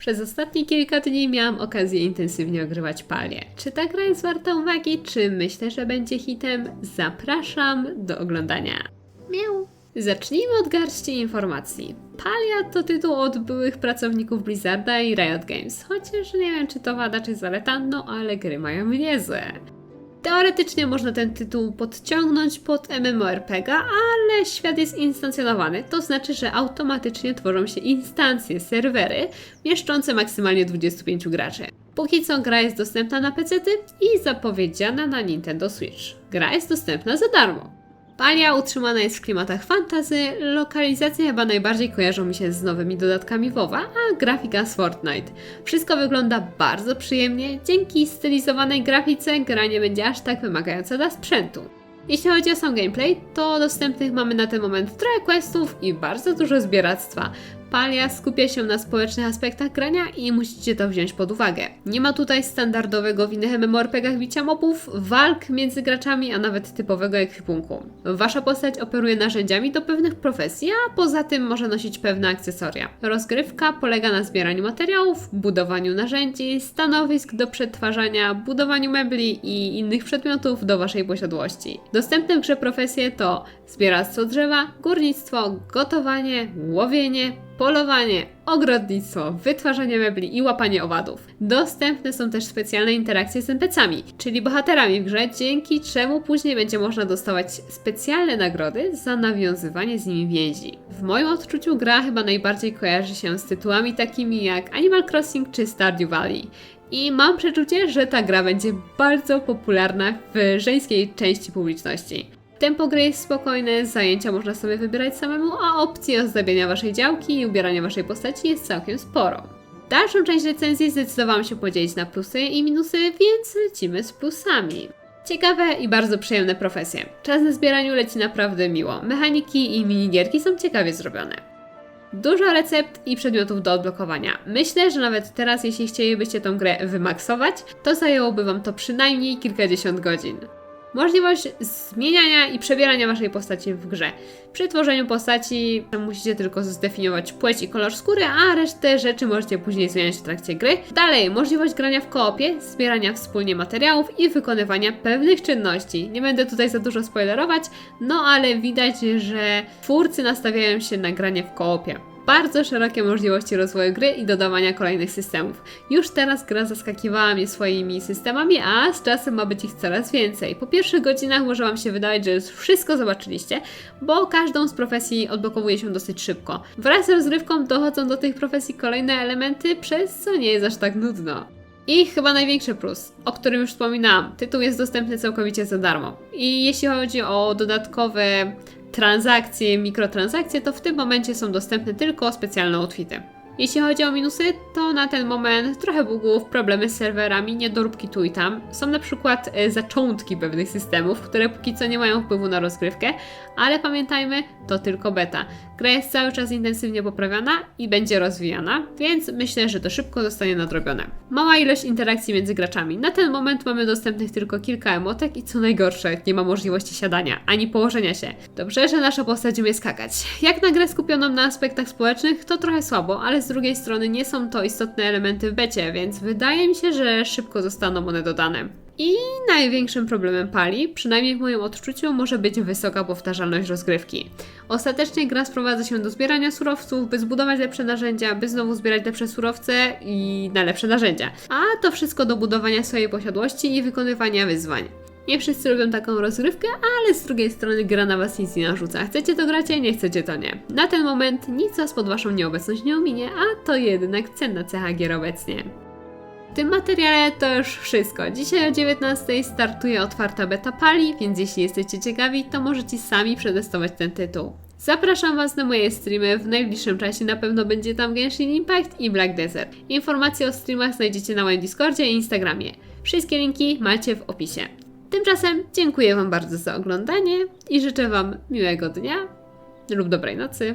Przez ostatnie kilka dni miałam okazję intensywnie ogrywać palię. Czy ta gra jest warta uwagi, czy myślę, że będzie hitem? Zapraszam do oglądania. Miau. Zacznijmy od garści informacji. Palia to tytuł od byłych pracowników Blizzarda i Riot Games, chociaż nie wiem czy to wada czy zaleta, no ale gry mają niezłe. Teoretycznie można ten tytuł podciągnąć pod MMORPG, ale świat jest instancjonowany, to znaczy, że automatycznie tworzą się instancje, serwery mieszczące maksymalnie 25 graczy. Póki co gra jest dostępna na PC i zapowiedziana na Nintendo Switch. Gra jest dostępna za darmo. Palia utrzymana jest w klimatach fantazy, lokalizacje chyba najbardziej kojarzą mi się z nowymi dodatkami WoWa, a grafika z Fortnite. Wszystko wygląda bardzo przyjemnie, dzięki stylizowanej grafice gra nie będzie aż tak wymagająca dla sprzętu. Jeśli chodzi o sam gameplay, to dostępnych mamy na ten moment trochę questów i bardzo dużo zbieractwa. Palia skupia się na społecznych aspektach grania i musicie to wziąć pod uwagę. Nie ma tutaj standardowego w innych MMORPGach bicia mobów, walk między graczami, a nawet typowego ekwipunku. Wasza postać operuje narzędziami do pewnych profesji, a poza tym może nosić pewne akcesoria. Rozgrywka polega na zbieraniu materiałów, budowaniu narzędzi, stanowisk do przetwarzania, budowaniu mebli i innych przedmiotów do waszej posiadłości. Dostępne w grze profesje to zbieractwo drzewa, górnictwo, gotowanie, łowienie, polowanie, ogrodnictwo, wytwarzanie mebli i łapanie owadów. Dostępne są też specjalne interakcje z NPC-ami, czyli bohaterami w grze, dzięki czemu później będzie można dostawać specjalne nagrody za nawiązywanie z nimi więzi. W moim odczuciu gra chyba najbardziej kojarzy się z tytułami takimi jak Animal Crossing czy Stardew Valley. I mam przeczucie, że ta gra będzie bardzo popularna w żeńskiej części publiczności. Tempo gry jest spokojne, zajęcia można sobie wybierać samemu, a opcji ozdabiania waszej działki i ubierania waszej postaci jest całkiem sporo. Dalszą część recenzji zdecydowałam się podzielić na plusy i minusy, więc lecimy z plusami. Ciekawe i bardzo przyjemne profesje. Czas na zbieraniu leci naprawdę miło. Mechaniki i minigierki są ciekawie zrobione. Dużo recept i przedmiotów do odblokowania. Myślę, że nawet teraz, jeśli chcielibyście tą grę wymaksować, to zajęłoby Wam to przynajmniej kilkadziesiąt godzin. Możliwość zmieniania i przebierania waszej postaci w grze. Przy tworzeniu postaci musicie tylko zdefiniować płeć i kolor skóry, a resztę rzeczy możecie później zmieniać w trakcie gry. Dalej, możliwość grania w koopie, zbierania wspólnie materiałów i wykonywania pewnych czynności. Nie będę tutaj za dużo spoilerować, no ale widać, że twórcy nastawiają się na granie w koopie bardzo szerokie możliwości rozwoju gry i dodawania kolejnych systemów. Już teraz gra zaskakiwała mnie swoimi systemami, a z czasem ma być ich coraz więcej. Po pierwszych godzinach może Wam się wydawać, że już wszystko zobaczyliście, bo każdą z profesji odblokowuje się dosyć szybko. Wraz z rozgrywką dochodzą do tych profesji kolejne elementy, przez co nie jest aż tak nudno. I chyba największy plus, o którym już wspominałam, tytuł jest dostępny całkowicie za darmo. I jeśli chodzi o dodatkowe transakcje, mikrotransakcje, to w tym momencie są dostępne tylko specjalne outfity. Jeśli chodzi o minusy, to na ten moment trochę bugów, problemy z serwerami, niedoróbki tu i tam. Są na przykład e, zaczątki pewnych systemów, które póki co nie mają wpływu na rozgrywkę, ale pamiętajmy, to tylko beta. Gra jest cały czas intensywnie poprawiana i będzie rozwijana, więc myślę, że to szybko zostanie nadrobione. Mała ilość interakcji między graczami. Na ten moment mamy dostępnych tylko kilka emotek i co najgorsze, nie ma możliwości siadania ani położenia się. Dobrze, że nasza postać umie skakać. Jak na grę skupioną na aspektach społecznych, to trochę słabo, ale z drugiej strony nie są to istotne elementy w becie, więc wydaje mi się, że szybko zostaną one dodane. I największym problemem pali, przynajmniej w moim odczuciu, może być wysoka powtarzalność rozgrywki. Ostatecznie gra sprowadza się do zbierania surowców, by zbudować lepsze narzędzia, by znowu zbierać lepsze surowce i na lepsze narzędzia. A to wszystko do budowania swojej posiadłości i wykonywania wyzwań. Nie wszyscy lubią taką rozgrywkę, ale z drugiej strony gra na was nic nie narzuca. Chcecie to gracie, nie chcecie to nie. Na ten moment nic was pod waszą nieobecność nie ominie, a to jednak cenna cecha gier obecnie. W tym materiale to już wszystko. Dzisiaj o 19 startuje otwarta beta Pali, więc jeśli jesteście ciekawi, to możecie sami przetestować ten tytuł. Zapraszam Was na moje streamy, w najbliższym czasie na pewno będzie tam Genshin Impact i Black Desert. Informacje o streamach znajdziecie na moim Discordzie i Instagramie. Wszystkie linki macie w opisie. Tymczasem dziękuję Wam bardzo za oglądanie i życzę Wam miłego dnia lub dobrej nocy.